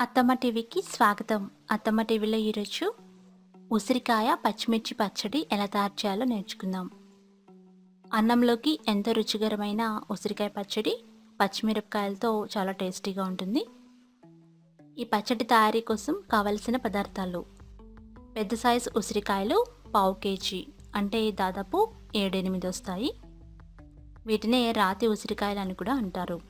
అత్తమ్మ టీవీకి స్వాగతం. అత్తమ్మ టీవీలో ఈరోజు ఉసిరికాయ పచ్చిమిర్చి పచ్చడి ఎలా తయారు చేయాలో నేర్చుకుందాం. అన్నంలోకి ఎంతో రుచికరమైన ఉసిరికాయ పచ్చడి పచ్చిమిరపకాయలతో చాలా టేస్టీగా ఉంటుంది. ఈ పచ్చడి తయారీ కోసం కావలసిన పదార్థాలు పెద్ద సైజు ఉసిరికాయలు పావు కేజీ అంటే దాదాపు ఏడెనిమిది వస్తాయి. వీటినే రాతి ఉసిరికాయలు అని కూడా అంటారు.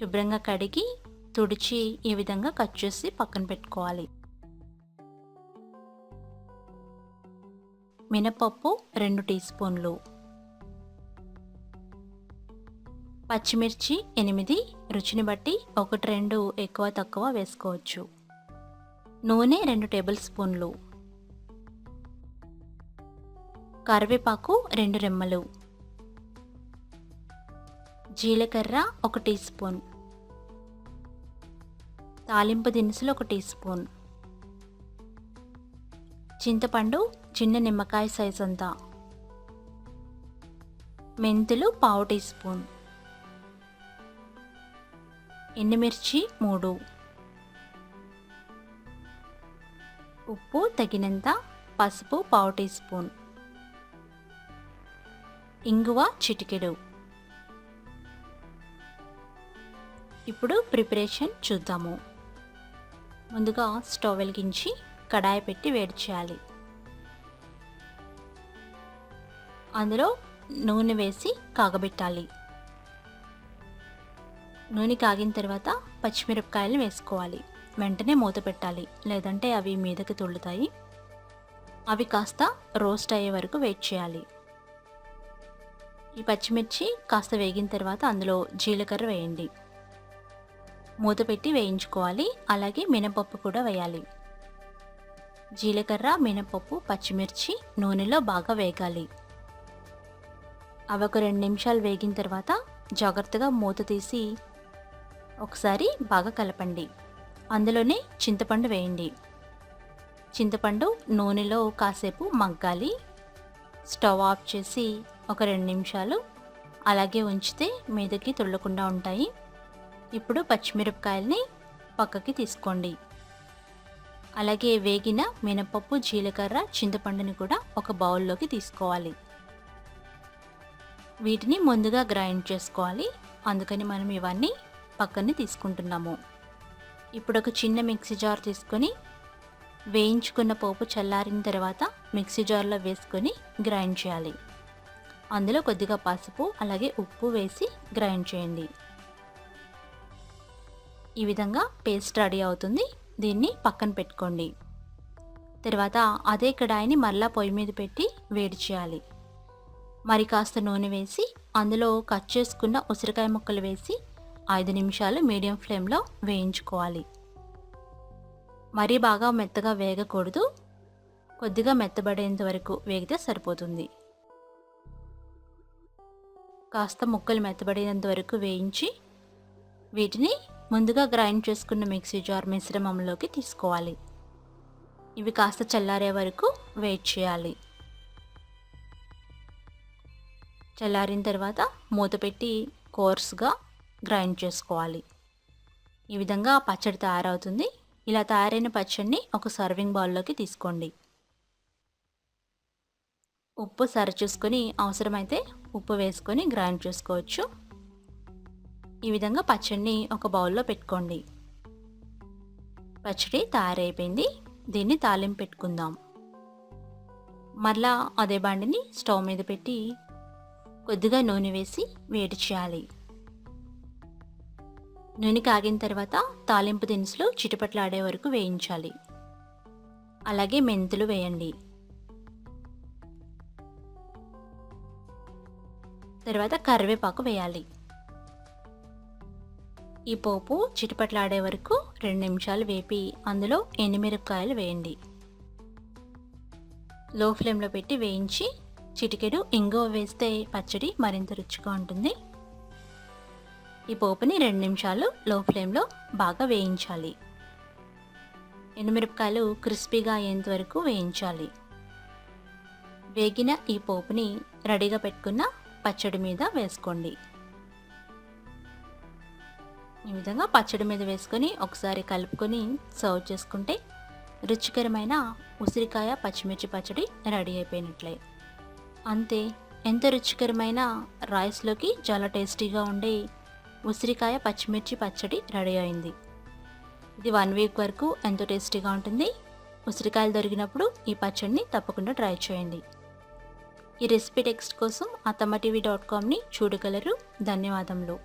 శుభ్రంగా కడిగి తుడిచి ఈ విధంగా కట్ చేసి పక్కన పెట్టుకోవాలి. మినపప్పు రెండు టీ స్పూన్లు. పచ్చిమిర్చి ఎనిమిది రుచిని బట్టి ఒకటి రెండు ఎక్కువ తక్కువ వేసుకోవచ్చు. నూనె రెండు టేబుల్ స్పూన్లు. కరివేపాకు రెండు రెమ్మలు. జీలకర్ర ఒక టీ స్పూన్. తాలింపు దినుసులు ఒక టీ స్పూన్. చింతపండు చిన్న నిమ్మకాయ సైజ్ అంతా. మెంతులు పావు టీ స్పూన్. ఎండుమిర్చి మూడు. ఉప్పు తగినంత పసుపు పావు టీ స్పూన్. ఇంగువ చిటికెడు. ఇప్పుడు ప్రిపరేషన్ చూద్దాము. ముందుగా స్టవ్ వెలిగించి కడాయి పెట్టి వేడి చేయాలి. అందులో నూనె వేసి కాగబెట్టాలి. నూనె కాగిన తర్వాత పచ్చిమిరపకాయలు వేసుకోవాలి. వెంటనే మూత పెట్టాలి. లేదంటే అవి మీదకి తుళ్ళుతాయి అవి కాస్త రోస్ట్ అయ్యే వరకు వెయిట్ చేయాలి. ఈ పచ్చిమిర్చి కాస్త వేగిన తర్వాత అందులో జీలకర్ర వేయండి. మూత పెట్టి వేయించుకోవాలి. అలాగే మినపప్పు కూడా వేయాలి. జీలకర్ర మినపప్పు పచ్చిమిర్చి నూనెలో బాగా వేగాలి. అవి ఒక రెండు నిమిషాలు వేగిన తర్వాత జాగ్రత్తగా మూత తీసి ఒకసారి బాగా కలపండి. అందులోనే చింతపండు వేయండి. చింతపండు నూనెలో కాసేపు మగ్గాలి. స్టవ్ ఆఫ్ చేసి ఒక రెండు నిమిషాలు అలాగే ఉంచితే మీదకి తుళ్ళకుండా ఉంటాయి. ఇప్పుడు పచ్చిమిరపకాయల్ని పక్కకి తీసుకోండి. అలాగే వేగిన మినపప్పు జీలకర్ర చింతపండుని కూడా ఒక బౌల్లోకి తీసుకోవాలి. వీటిని ముందుగా గ్రైండ్ చేసుకోవాలి. అందుకని మనం ఇవన్నీ పక్కన తీసుకుంటున్నాము. ఇప్పుడు ఒక చిన్న మిక్సీ జార్ తీసుకొని వేయించుకున్న పోపు చల్లారిన తర్వాత మిక్సీ జార్లో వేసుకొని గ్రైండ్ చేయాలి. అందులో కొద్దిగా పసుపు అలాగే ఉప్పు వేసి గ్రైండ్ చేయండి. ఈ విధంగా పేస్ట్ రెడీ అవుతుంది. దీన్ని పక్కన పెట్టుకోండి. తర్వాత అదే కడాయిని మరలా పొయ్యి మీద పెట్టి వేడి చేయాలి. మరి కాస్త నూనె వేసి అందులో కట్ చేసుకున్న ఉసిరికాయ ముక్కలు వేసి ఐదు నిమిషాలు మీడియం ఫ్లేమ్లో వేయించుకోవాలి. మరీ బాగా మెత్తగా వేగకూడదు. కొద్దిగా మెత్తబడేంత వరకు వేగితే సరిపోతుంది. కాస్త ముక్కలు మెత్తబడేంత వరకు వేయించి వీటిని ముందుగా గ్రైండ్ చేసుకున్న మిక్సీ జార్ మిశ్రమంలోకి తీసుకోవాలి. ఇవి కాస్త చల్లారే వరకు వెయిట్ చేయాలి. చల్లారిన తర్వాత మూత పెట్టి కోర్స్గా గ్రైండ్ చేసుకోవాలి. ఈ విధంగా పచ్చడి తయారవుతుంది. ఇలా తయారైన పచ్చడిని ఒక సర్వింగ్ బౌల్లోకి తీసుకోండి. ఉప్పు సరి చూసుకొని అవసరమైతే ఉప్పు వేసుకొని గ్రైండ్ చేసుకోవచ్చు. ఈ విధంగా పచ్చడిని ఒక బౌల్లో పెట్టుకోండి. పచ్చడి తయారైపోయింది. దీన్ని తాలింపు పెట్టుకుందాం. మరలా అదే బండిని స్టవ్ మీద పెట్టి కొద్దిగా నూనె వేసి వేడి చేయాలి. నూనె కాగిన తర్వాత తాలింపు దినుసులు చిటపట్లాడే వరకు వేయించాలి. అలాగే మెంతులు వేయండి. తర్వాత కరివేపాకు వేయాలి. ఈ పోపు చిటిపట్లాడే వరకు రెండు నిమిషాలు వేపి అందులో ఎండుమిరపకాయలు వేయండి. లో ఫ్లేమ్లో పెట్టి వేయించి చిటికెడు ఇంగువ వేస్తే పచ్చడి మరింత రుచిగా ఉంటుంది. ఈ పోపుని రెండు నిమిషాలు లో ఫ్లేమ్లో బాగా వేయించాలి. ఎండుమిరపకాయలు క్రిస్పీగా అయ్యేంత వరకు వేయించాలి. వేగిన ఈ పోపుని రెడీగా పెట్టుకున్న పచ్చడి మీద వేసుకోండి. ఈ విధంగా పచ్చడి మీద వేసుకొని ఒకసారి కలుపుకొని సర్వ్ చేసుకుంటే రుచికరమైన ఉసిరికాయ పచ్చిమిర్చి పచ్చడి రెడీ అయిపోయినట్లే. అంతే ఎంత రుచికరమైన రైస్లోకి చాలా టేస్టీగా ఉండే ఉసిరికాయ పచ్చిమిర్చి పచ్చడి రెడీ అయింది. ఇది వన్ వీక్ వరకు ఎంతో టేస్టీగా ఉంటుంది. ఉసిరికాయలు దొరికినప్పుడు ఈ పచ్చడిని తప్పకుండా ట్రై చేయండి. ఈ రెసిపీ టెక్స్ట్ కోసం అత్తమ్మ టీవీ డాట్ కామ్ని చూడగలరు. ధన్యవాదములు.